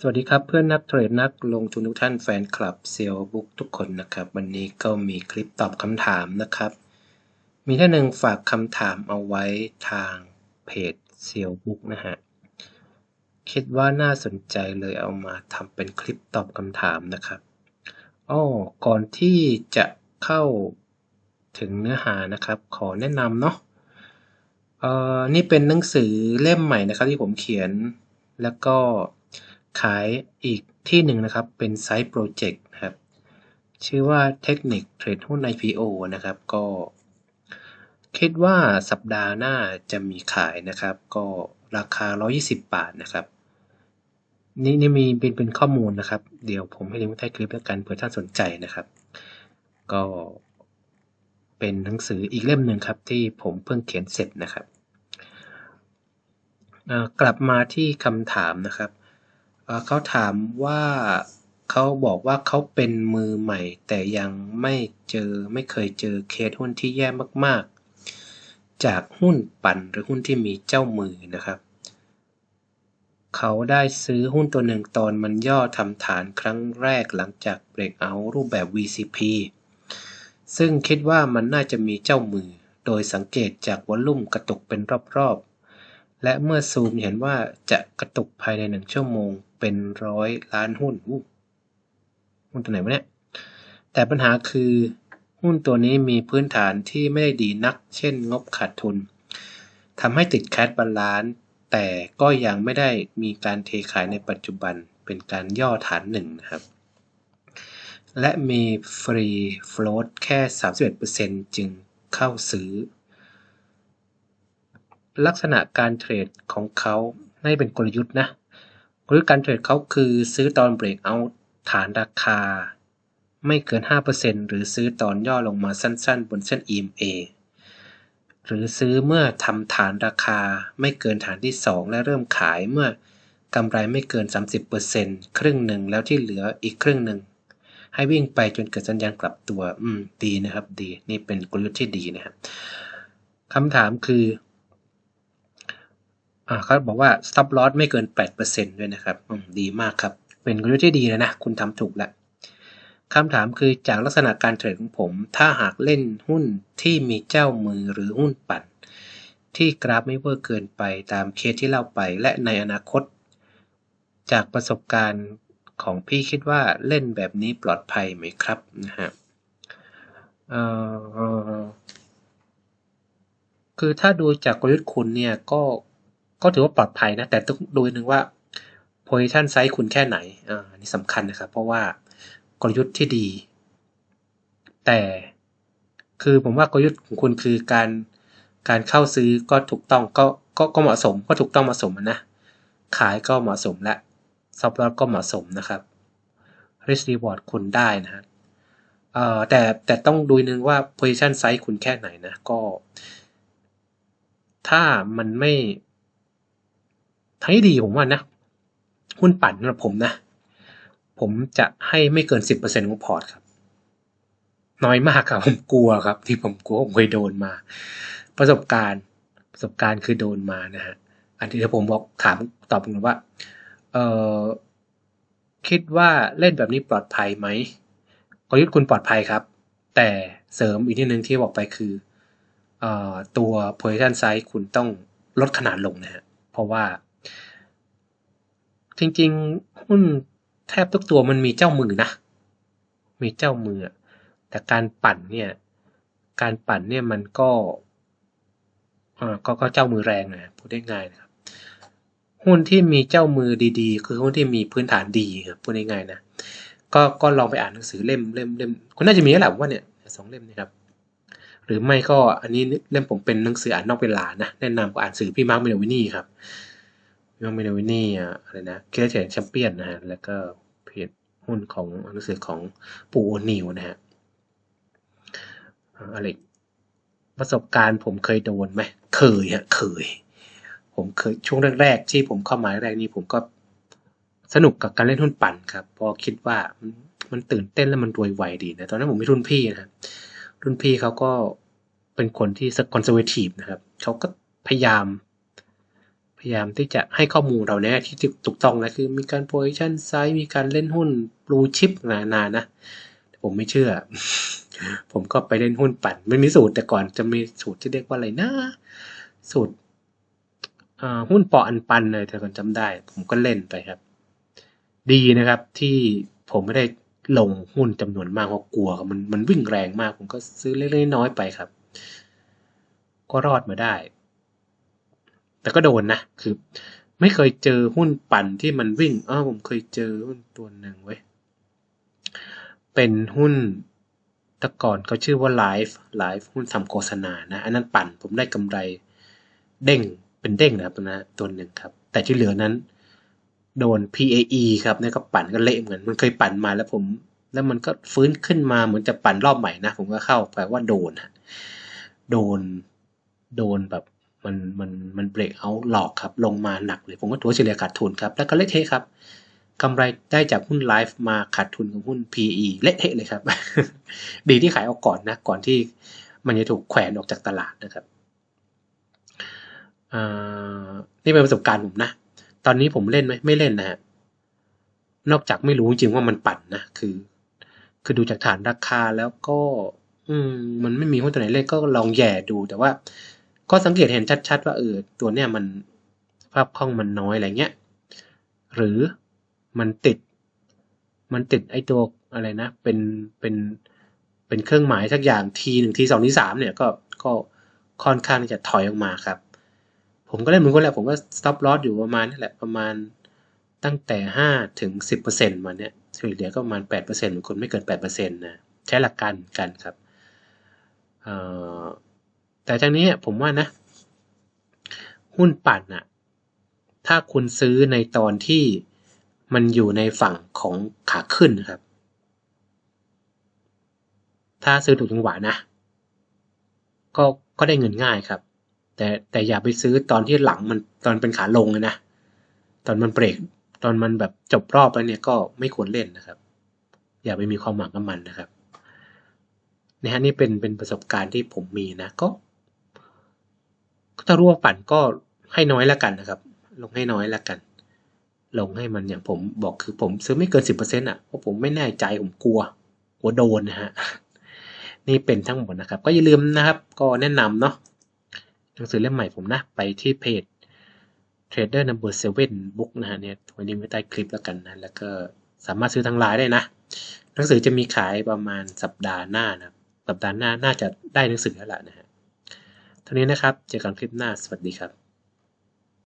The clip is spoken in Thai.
สวัสดีครับเพื่อนนักเทรดนักลงทุนทุกท่านแฟนคลับเซียวบุ๊กทุกคนนะครับ วันนี้ก็มีคลิปตอบคำถามนะครับ มีท่านหนึ่งฝากคำถามเอาไว้ทางเพจเซียวบุ๊กนะฮะคิดว่าน่าสนใจเลยเอามาทำเป็นคลิปตอบคำถามนะครับอ้อก่อนที่จะเข้าถึงเนื้อหานะครับ ขอแนะนำเนาะเอ่อนี่เป็นหนังสือเล่มใหม่นะครับที่ผมเขียนแล้วก็ ขายอีกที่หนึ่งนะครับ เป็นไซต์โปรเจกต์นะครับ ชื่อว่าเทคนิคเทรดหุ้น IPO นะครับ ก็ คิดว่าสัปดาห์หน้าจะมีขายนะครับ ก็ราคา 120 บาทนะครับ นี่นี่มีเป็นเป็นข้อมูลนะครับ เดี๋ยวผมให้ลิงก์ไว้ใต้คลิปแล้วกันเผื่อท่านสนใจนะครับ ก็เป็นหนังสืออีกเล่มหนึ่งครับที่ผมเพิ่งเขียนเสร็จนะครับ กลับมาที่คำถามนะครับ เขาถามว่า เขาบอกว่าเขาเป็นมือใหม่ แต่ยังไม่เจอ ไม่เคยเจอเคสหุ้นที่แย่มาก ๆ จากหุ้นปั่นหรือหุ้นที่มีเจ้ามือนะครับ เขาได้ซื้อหุ้นตัวหนึ่งตอนมันย่อทำฐานครั้งแรกหลังจากเบรกเอารูปแบบ VCP ซึ่งคิดว่ามันน่าจะมีเจ้ามือ โดยสังเกตจากวอลลุ่มกระตุกเป็นรอบๆ และเมื่อซูมเห็นว่าจะกระตุกภายในหนึ่งชั่วโมงเป็นร้อยล้านหุ้นอู้หุ้นตัวไหนวะเนี่ย แต่ปัญหาคือหุ้นตัวนี้มีพื้นฐานที่ไม่ได้ดีนัก เช่นงบขาดทุนทำให้ติดแคดบาลานซ์แต่ก็ยังไม่ได้มีการเทขายในปัจจุบันเป็นการย่อฐานหนึ่งนะครับ และมีฟรีโฟลตแค่ 31%จึงเข้าซื้อ ลักษณะการเทรดของเขาไม่เป็นกลยุทธ์นะกลยุทธ์การเทรดเขาคือซื้อตอนเบรกเอาฐานราคา ไม่เกิน 5%หรือซื้อตอนย่อลงมาสั้นๆ บนเส้น EMA หรือซื้อเมื่อทำฐานราคาไม่เกินฐานที่ 2 และเริ่มขายเมื่อกำไรไม่เกิน 30%ครึ่งหนึ่งแล้วที่เหลืออีกครึ่งหนึ่ง ให้วิ่งไปจนเกิดสัญญาณกลับตัว อืม ดีนะครับ ดี นี่เป็นกลยุทธ์ที่ดีนะครับคำถามคือ อ่าเขาบอกว่า stop loss ไม่เกิน 8%ด้วยนะครับอืมดีมากครับ เป็นกลยุทธ์ที่ดีเลยนะ คุณทำถูกแล้วคำถามคือจากลักษณะการเทรดของผม ถ้าหากเล่นหุ้นที่มีเจ้ามือหรือหุ้นปั่น ที่กราฟไม่เวอร์เกินไปตามเคสที่เล่าไป และในอนาคต จากประสบการณ์ของพี่คิดว่าเล่นแบบนี้ปลอดภัยไหมครับนะฮะเอ่อคือถ้าดูจากกลยุทธ์คุณเนี่ยก็ ก็ถือว่าปลอดภัยนะ แต่ต้องดูนึงว่า position size คุณแค่ไหน อ่าอันนี้สำคัญนะครับ เพราะว่ากลยุทธ์ที่ดี แต่คือผมว่ากลยุทธ์ของคุณคือการการเข้าซื้อก็ถูกต้องก็ก็ก็เหมาะสมก็ถูกต้องเหมาะสมนะ ขายก็เหมาะสมและซับลอก็เหมาะสมนะครับ risk reward คุณได้นะฮะเอ่อแต่แต่ต้องดูนึงว่า position size คุณแค่ไหนนะ ก็ ถ้ามันไม่ ทั้งที่ดีผมว่านะ หุ้นปั่นสำหรับผมนะ ผมจะให้ไม่เกินสิบเปอร์เซ็นต์ของพอร์ตครับ น้อยมากครับ ผมกลัวครับ ที่ผมกลัวผมเคยโดนมา ประสบการณ์ประสบการณ์คือโดนมานะฮะอันที่ผมบอกถามตอบผมว่า เออคิดว่าเล่นแบบนี้ปลอดภัยไหมกลยุทธ์คุณปลอดภัยครับ แต่เสริมอีกนิดนึงที่บอกไปคือออตัว position size คุณต้องลดขนาดลงนะฮะ เพราะว่า จริงๆ หุ้นแทบทุกตัวมันมีเจ้ามือนะ มีเจ้ามือ แต่การปั่นเนี่ย การปั่นเนี่ยมันก็ออก็ก็เจ้ามือแรงนะพูดได้ง่ายนะครับ หุ้นที่มีเจ้ามือดีๆ คือหุ้นที่มีพื้นฐานดีครับพูดง่ายๆนะก็ก็ลองไปอ่านหนังสือเล่มเล่มเล่มคุณน่าจะมีแล้วแหละว่าเนี่ยสองเล่มนะครับ หรือไม่ก็อันนี้เล่มผมเป็นหนังสืออ่านนอกเวลานะแนะนำก็อ่านสื่อพี่มาร์คเมลวินี่ครับ พี่มาร์คเมลวินี่อะไรนะเคสเทรดแชมเปี้ยนนะฮะ แล้วก็เพจหุ้นของหนังสือของปูโอนิวนะฮะอะไรประสบการณ์ผมเคยโดนไหมเคยฮะเคย ผมเคยช่วงแรกๆที่ผมเข้ามาแรกนี่ผมก็สนุกกับการเล่นหุ้นปั่นครับ พอคิดว่ามันตื่นเต้นแล้วมันรวยไวดีนะ ตอนนั้นผมมีรุ่นพี่นะรุ่นพี่เขาก็เป็นคนที่คอนเซอร์เวทีฟนะครับเขาก็พยายาม พยายามที่จะให้ข้อมูลเราเนี่ยที่ถูกต้องนะคือมีการ position size มีการเล่นหุ้น blue chip นานๆนะผมไม่เชื่อ ผมก็ไปเล่นหุ้นปั่น ไม่มีสูตรแต่ก่อนจะมีสูตรที่เรียกว่าอะไรนะ สูตรหุ้นปออันปันเลยแต่ก่อนจำได้ ผมก็เล่นไปครับ ดีนะครับที่ผมไม่ได้ลงหุ้นจำนวนมากเพราะกลัวมันมันวิ่งแรงมาก ผมก็ซื้อเล็กๆน้อยๆไปครับ ก็รอดมาได้ แต่ก็โดนนะ คือ ไม่เคยเจอหุ้นปั่นที่มันวิ่งอ้าผมเคยเจอหุ้นตัวหนึ่งเว้ย เป็นหุ้นแต่ก่อนเขาชื่อว่าไลฟ์ไลฟ์หุ้นทำโฆษณานะ อันนั้นปั่นผมได้กำไรเด้งเป็นเด้งนะครับนะตัวหนึ่งครับ แต่ที่เหลือนั้น โดน PAE ครับนี่ก็ปั่นก็เละเหมือนมันเคยปั่นมาแล้วผม แล้วมันก็ฟื้นขึ้นมาเหมือนจะปั่นรอบใหม่นะ ผมก็เข้าแปลว่าโดนฮะโดน โดนแบบ มันมันมันเบรกเอาหลอกครับ ลงมาหนักเลย ผมก็ถัวเฉลี่ยขาดทุนครับ แล้วก็เละเทะครับกำไรได้จากหุ้นไลฟ์มาขาดทุนกับหุ้น PE เละเทะเลยครับ ดีที่ขายออกก่อนนะ ก่อนที่มันจะถูกแขวนออกจากตลาดนะครับนี่เป็นประสบการณ์ผมนะ ตอนนี้ผมเล่นไหมไม่เล่นนะฮะนอกจากไม่รู้จริงๆว่ามันปั่นนะ คือ คือดูจากฐานราคาแล้วก็ อืม มันไม่มีหุ้นตัวไหนเล่นก็ลองแย่ดู แต่ว่า ก็สังเกตเห็นชัด ๆ ว่าเออตัวเนี้ยมันภาพคล่องมันน้อยอะไรเงี้ย หรือมันติด มันติดไอตัวอะไรนะ เป็นเป็นเป็นเครื่องหมายสักอย่างทีหนึ่งทีสองทีสามเนี่ยก็ก็ค่อนข้างจะถอยออกมาครับ ผมก็เล่นเหมือนกันแหละผมก็ stop loss อยู่ประมาณนี่แหละประมาณตั้งแต่ห้าถึงสิบเปอร์เซ็นต์มาเนี่ยเฉลี่ยก็ประมาณแปดเปอร์เซ็นต์บางคนไม่เกินแปดเปอร์เซ็นต์นะใช้หลักการเหมือนกันครับเอ่อ แต่จากนี้ผมว่านะ หุ้นปั่นอะถ้าคุณซื้อในตอนที่มันอยู่ในฝั่งของขาขึ้นนะครับ ถ้าซื้อถูกจังหวะนะ ก็ก็ได้เงินง่ายครับ แต่แต่อย่าไปซื้อตอนที่หลังมันตอนเป็นขาลงเลยนะ ตอนมันเบรกตอนมันแบบจบรอบแล้วเนี่ยก็ไม่ควรเล่นนะครับ อย่าไปมีความหวังกับมันนะครับนะฮะนี่เป็นเป็นประสบการณ์ที่ผมมีนะก็ ถ้ารู้ว่าปั่นก็ให้น้อยล้วกันนะครับ ลงให้น้อยล้วกัน ลงให้มันอย่างผมบอกคือผมซื้อไม่เกินสิบเปอร์เซ็นต์อะเพราะผมไม่แน่ใจผมกลัวกลัวโดนนะฮะนี่เป็นทั้งหมดนะครับ ก็อย่าลืมนะครับ ก็แนะนำเนาะหนังสือเล่มใหม่ผมนะ ไปที่เพจ Trader Number 7 Book นะฮะเนี่ยว้ลิงก์ไว้ใต้คลิปแล้วกันนะ แล้วก็สามารถซื้อทางไลน์ได้นะ หนังสือจะมีขายประมาณสัปดาห์หน้านะสัปดาห์หน้าน่าจะได้หนังสือแล้วล่ะนะฮะ เท่านี้นะครับ เจอกันคลิปหน้า สวัสดีครับ